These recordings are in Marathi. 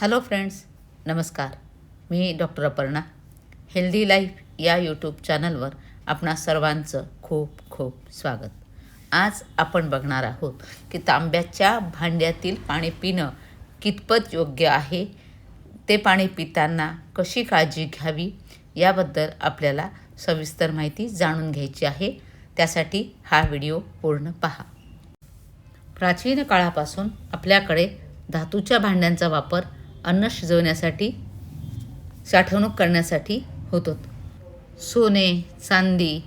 हॅलो फ्रेंड्स नमस्कार. मी डॉक्टर अपर्णा. हेल्दी लाईफ या यूट्यूब चॅनलवर आपणा सर्वांचं खूप खूप स्वागत. आज आपण बघणार आहोत की तांब्याच्या भांड्यातील पाणी पिणं कितपत योग्य आहे ते पाणी पिताना कशी काळजी घ्यावी याबद्दल आपल्याला सविस्तर माहिती जाणून घ्यायची आहे. त्यासाठी हा व्हिडिओ पूर्ण पहा. प्राचीन काळापासून आपल्याकडे धातूच्या भांड्यांचा वापर अन्न शिजवण्यासाठी साठवणूक करण्यासाठी होतो. सोने चांदी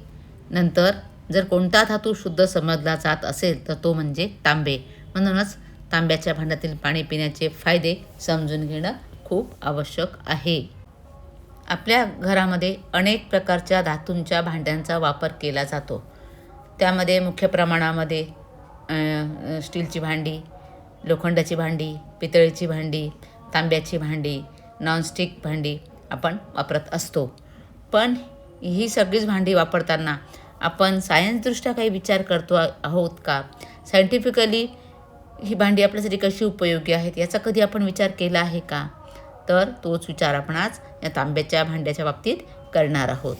नंतर जर कोणता धातू शुद्ध समजला जात असेल तर तो म्हणजे तांबे. म्हणूनच तांब्याच्या भांड्यातील पाणी पिण्याचे फायदे समजून घेणं खूप आवश्यक आहे. आपल्या घरामध्ये अनेक प्रकारच्या धातूंच्या भांड्यांचा वापर केला जातो. त्यामध्ये मुख्य प्रमाणामध्ये स्टीलची भांडी लोखंडाची भांडी पितळेची भांडी तांब्याची भांडी नॉनस्टिक भांडी आपण वापरत असतो. पण ही सगळीच भांडी वापरताना आपण सायन्सदृष्ट्या काही विचार करतो आहोत का? सायंटिफिकली ही भांडी आपल्यासाठी कशी उपयोगी आहेत याचा कधी आपण विचार केला आहे का? तर तोच विचार आपण आज या तांब्याच्या भांड्याच्या बाबतीत करणार आहोत.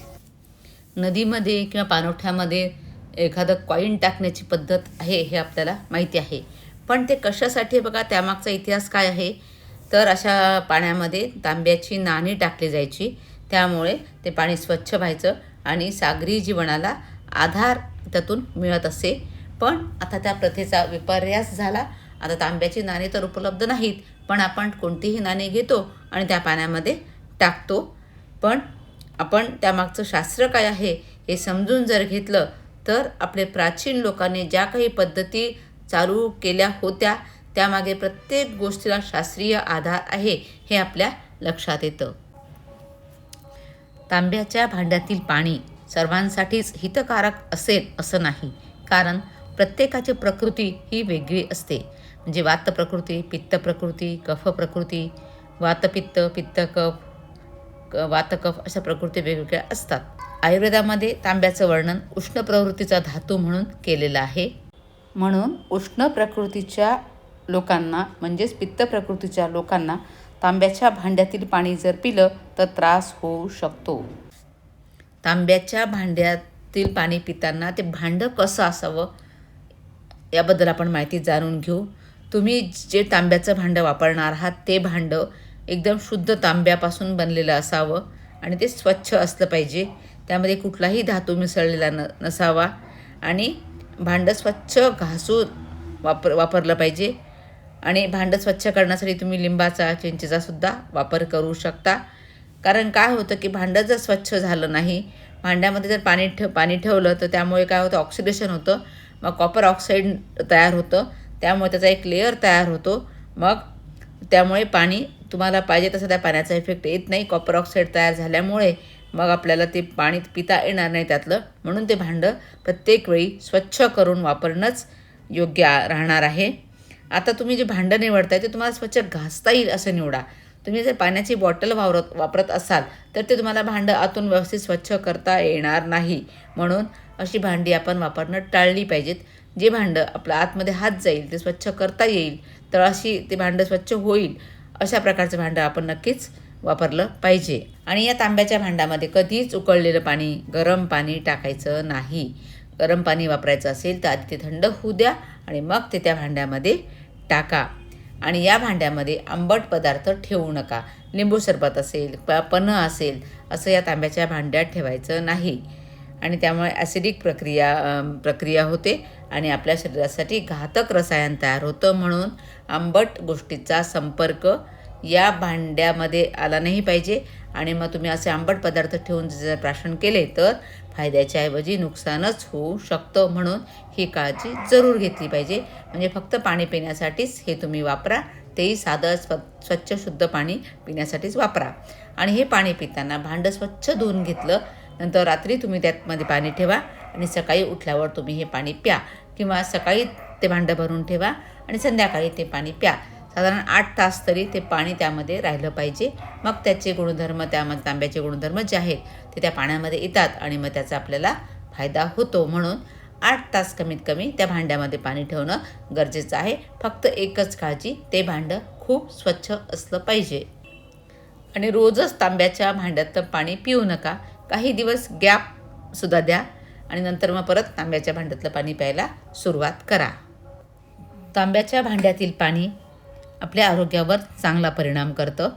नदीमध्ये किंवा पाणवठ्यामध्ये एखादं कॉईन टाकण्याची पद्धत आहे हे आपल्याला माहिती आहे. पण ते कशासाठी बघा त्यामागचा इतिहास काय आहे? तर अशा पाण्यामध्ये तांब्याची नाणी टाकली जायची. त्यामुळे ते पाणी स्वच्छ व्हायचं आणि सागरी जीवनाला आधार त्यातून मिळत असे. पण आता त्या प्रथेचा विपर्यास झाला. आता तांब्याची नाणी तर उपलब्ध नाहीत पण आपण कोणतीही नाणी घेतो आणि त्या पाण्यामध्ये टाकतो. पण आपण त्यामागचं शास्त्र काय आहे हे समजून जर घेतलं तर आपले प्राचीन लोकांनी ज्या काही पद्धती चालू केल्या होत्या त्यामागे प्रत्येक गोष्टीला शास्त्रीय आधार आहे हे आपल्या लक्षात येतं. तांब्याच्या भांड्यातील पाणी सर्वांसाठीच हितकारक असेल असं नाही कारण प्रत्येकाची प्रकृती ही वेगळी असते. म्हणजे वात प्रकृती पित्त प्रकृती कफ प्रकृती वातपित्त पित्त कफ क- वातकफ अशा प्रकृती वेगवेगळ्या असतात. आयुर्वेदामध्ये तांब्याचं वर्णन उष्ण प्रवृत्तीचा धातू म्हणून केलेलं आहे. म्हणून उष्ण प्रकृतीच्या लोकांना म्हणजेच पित्त प्रकृतीच्या लोकांना तांब्याच्या भांड्यातील पाणी जर पिलं तर त्रास होऊ शकतो. तांब्याच्या भांड्यातील पाणी पिताना ते भांडं कसं असावं याबद्दल आपण माहिती जाणून घेऊ. तुम्ही जे तांब्याचं भांडं वापरणार आहात ते भांडं एकदम शुद्ध तांब्यापासून बनलेलं असावं आणि ते स्वच्छ असलं पाहिजे. त्यामध्ये कुठलाही धातू मिसळलेला न नसावा आणि भांडं स्वच्छ घासून वापर वापरलं पाहिजे. आणि भांडं स्वच्छ करण्यासाठी तुम्ही लिंबाचा चिंचेचा सुद्धा वापर करू शकता. कारण काय होतं की भांडं जर स्वच्छ झालं नाही भांड्यामध्ये जर पाणी ठेव पाणी ठेवलं तर त्यामुळे काय होतं ऑक्सिडेशन होतं. मग कॉपर ऑक्साईड तयार होतं. त्यामुळे त्याचा एक लेअर तयार होतो. मग त्यामुळे पाणी तुम्हाला पाहिजे तसं त्या पाण्याचा इफेक्ट येत नाही. कॉपर ऑक्साईड तयार झाल्यामुळे मग आपल्याला ते पाणी पिता येणार नाही त्यातलं. म्हणून ते भांडं प्रत्येक वेळी स्वच्छ करून वापरणंच योग्य आ- राहणार आहे. आता तुम्ही जे भांडं निवडताय ते तुम्हाला स्वच्छ घासता येईल असं निवडा. तुम्ही जर पाण्याची बॉटल वावरत वापरत असाल तर ते तुम्हाला भांडं आतून व्यवस्थित स्वच्छ करता येणार नाही. म्हणून अशी भांडी आपण वापरणं टाळली पाहिजेत. जे भांडं आपलं आतमध्ये हात जाईल ते स्वच्छ करता येईल तळाशी ते भांडं स्वच्छ होईल अशा प्रकारचं भांडं आपण नक्कीच वापरलं पाहिजे. आणि या तांब्याच्या भांड्यामध्ये कधीच उकळलेलं पाणी गरम पाणी टाकायचं नाही. गरम पाणी वापरायचं असेल तर आधी ते थंड होऊ द्या आणि मग ते त्या भांड्यामध्ये टाका. आणि या भांड्यामध्ये आंबट पदार्थ ठेवू नका. लिंबू सरबत असेल प पन्ह असेल असं या तांब्याच्या भांड्यात ठेवायचं नाही. आणि त्यामुळे ॲसिडिक प्रक्रिया प्रक्रिया होते आणि आपल्या शरीरासाठी घातक रसायन तयार होतं म्हणून आंबट गोष्टीचा संपर्क या भांड्यामध्ये आला नाही पाहिजे. आणि मग तुम्ही असे आंबट पदार्थ ठेवून जर प्राशन केले तर फायद्याच्या ऐवजी नुकसानच होऊ शकतं म्हणून ही काळजी जरूर घेतली पाहिजे. म्हणजे फक्त पाणी पिण्यासाठीच हे तुम्ही वापरा. तेही साधं स्व स्वच्छ शुद्ध पाणी पिण्यासाठीच वापरा. आणि हे पाणी पिताना भांडं स्वच्छ धुवून घेतलं नंतर रात्री तुम्ही त्यातमध्ये पाणी ठेवा आणि सकाळी उठल्यावर तुम्ही हे पाणी प्या किंवा सकाळी ते भांडं भरून ठेवा आणि संध्याकाळी ते पाणी प्या. साधारण आठ तास तरी ते पाणी त्यामध्ये राहिलं पाहिजे. मग त्याचे गुणधर्म त्यामध्ये तांब्याचे गुणधर्म जे आहेत ते त्या पाण्यामध्ये येतात आणि मग त्याचा आपल्याला फायदा होतो. म्हणून आठ तास कमीत कमी त्या भांड्यामध्ये पाणी ठेवणं गरजेचं आहे. फक्त एकच काळजी ते भांडं खूप स्वच्छ असलं पाहिजे. आणि रोजच तांब्याच्या भांड्यातलं पाणी पिऊ नका. काही दिवस गॅपसुद्धा द्या आणि नंतर मग परत तांब्याच्या भांड्यातलं पाणी प्यायला सुरुवात करा. तांब्याच्या भांड्यातील पाणी आपल्या आरोग्यावर चांगला परिणाम करतं.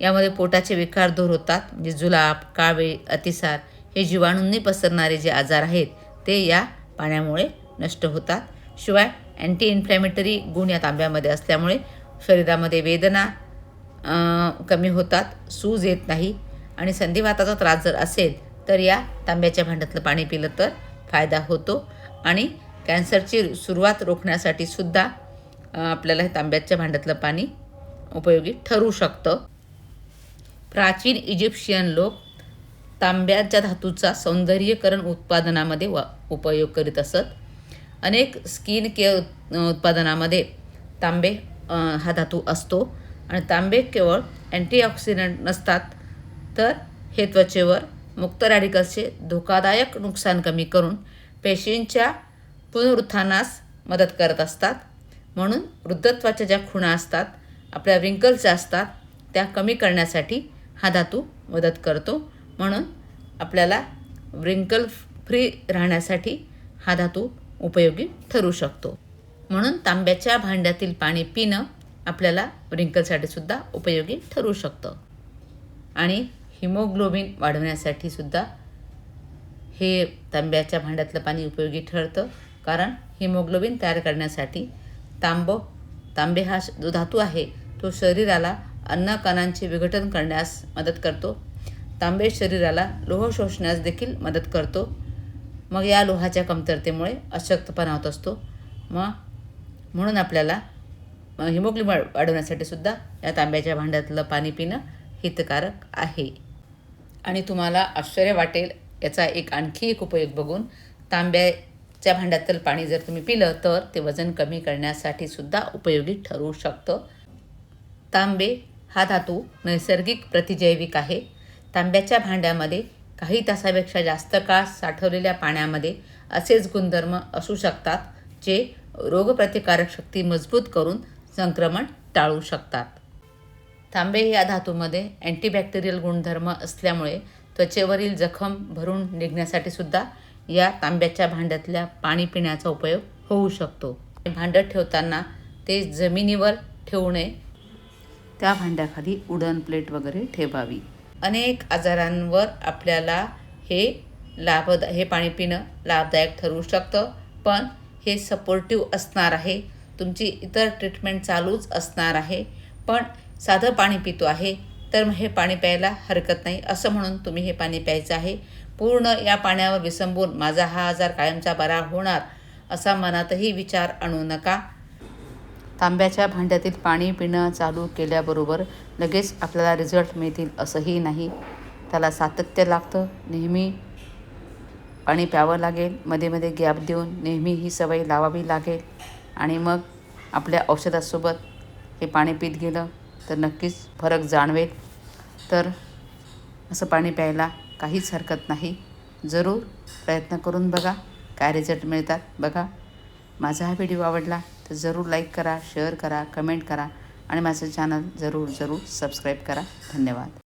यामध्ये पोटाचे विकार दूर होतात म्हणजे जुलाब कावे अतिसार हे जीवाणूंनी पसरणारे जे आजार आहेत ते या पाण्यामुळे नष्ट होतात. शिवाय अँटी इन्फ्लॅमेटरी गुण या तांब्यामध्ये असल्यामुळे शरीरामध्ये वेदना कमी होतात सूज येत नाही आणि संधिवाताचा त्रास जर असेल तर या तांब्याच्या भांड्यातलं पाणी पिलं तर फायदा होतो. आणि कॅन्सरची सुरुवात रोखण्यासाठी सुद्धा आपल्याला हे तांब्याच्या भांड्यातलं पाणी उपयोगी ठरू शकतं. प्राचीन इजिप्शियन लोक तांब्याच्या धातूचा सौंदर्यकरण उत्पादनामध्ये वा उपयोग करीत असत. अनेक स्किन केअर उत्पादनामध्ये तांबे हा धातू असतो. आणि तांबे केवळ अँटीऑक्सिडंट नसतात तर हे त्वचेवर मुक्त रॅडिकल्सचे धोकादायक नुकसान कमी करून पेशींच्या पुनरुत्थानास मदत करत असतात. म्हणून वृद्धत्वाच्या ज्या खुणा असतात आपल्या रिंकल्स असतात त्या कमी करण्यासाठी हा धातू मदत करतो. म्हणून आपल्याला रिंकल फ्री राहण्यासाठी हा धातू उपयोगी ठरू शकतो. म्हणून तांब्याच्या भांड्यातील पाणी पिणं आपल्याला रिंकलसाठी सुद्धा उपयोगी ठरू शकतं. आणि हिमोग्लोबिन वाढवण्यासाठी सुद्धा हे तांब्याच्या भांड्यातलं पाणी उपयोगी ठरतं. कारण हिमोग्लोबिन तयार करण्यासाठी तांब तांबे हा श- जो धातू आहे तो शरीराला अन्नकणांचे विघटन करण्यास मदत करतो. तांबे शरीराला लोह शोषण्यास देखील मदत करतो. मग या लोहाच्या कमतरतेमुळे अशक्तपणा होत असतो. मग म्हणून आपल्याला हिमोग्लिम वाढवण्यासाठी सुद्धा या तांब्याच्या भांड्यातलं पाणी पिणं हितकारक आहे. आणि तुम्हाला आश्चर्य वाटेल याचा एक आणखी एक उपयोग बघून तांब्या त्या भांड्यातलं पाणी जर तुम्ही पिलं तर ते वजन कमी करण्यासाठी सुद्धा उपयोगी ठरू शकतं. तांबे हा धातू नैसर्गिक प्रतिजैविक आहे. तांब्याच्या भांड्यामध्ये काही तासापेक्षा जास्त काळ साठवलेल्या पाण्यामध्ये असेच गुणधर्म असू शकतात जे रोगप्रतिकारक शक्ती मजबूत करून संक्रमण टाळू शकतात. तांबे या धातूमध्ये अँटीबॅक्टेरियल गुणधर्म असल्यामुळे त्वचेवरील जखम भरून निघण्यासाठी सुद्धा या तांब्याच्या भांड्यातल्या पाणी पिण्याचा उपयोग होऊ शकतो. भांडं ठेवताना ते जमिनीवर ठेवू नये त्या भांड्याखाली उडन प्लेट वगैरे ठेवावी. अनेक आजारांवर आपल्याला हे लाभद हे पाणी पिणं लाभदायक ठरू शकतं पण हे सपोर्टिव्ह असणार आहे. तुमची इतर ट्रीटमेंट चालूच असणार आहे. पण साधं पाणी पितो आहे तर मग हे पाणी प्यायला हरकत नाही असं म्हणून तुम्ही हे पाणी प्यायचं आहे. पूर्ण या पाण्यावर विसंबून माझा हा आजार कायमचा बरा होणार असा मनातही विचार आणू नका. तांब्याच्या भांड्यातील पाणी पिणं चालू केल्याबरोबर लगेच आपल्याला रिझल्ट मिळतील असंही नाही. त्याला सातत्य लागतं नेहमी पाणी प्यावं लागेल मध्ये मध्ये गॅप देऊन नेहमी ही सवय लावावी लागेल. आणि मग आपल्या औषधासोबत हे पाणी पित गेलं तर नक्कीच फरक जाणवेल. तर असं पाणी प्यायला काहीच हरकत नाही. जरूर प्रयत्न करून बघा. काय रिझल्ट मिळतात बघा. माझा हा व्हिडिओ आवडला तर जरूर लाईक करा शेअर करा कमेंट करा आणि माझं चॅनल जरूर जरूर सबस्क्राईब करा. धन्यवाद.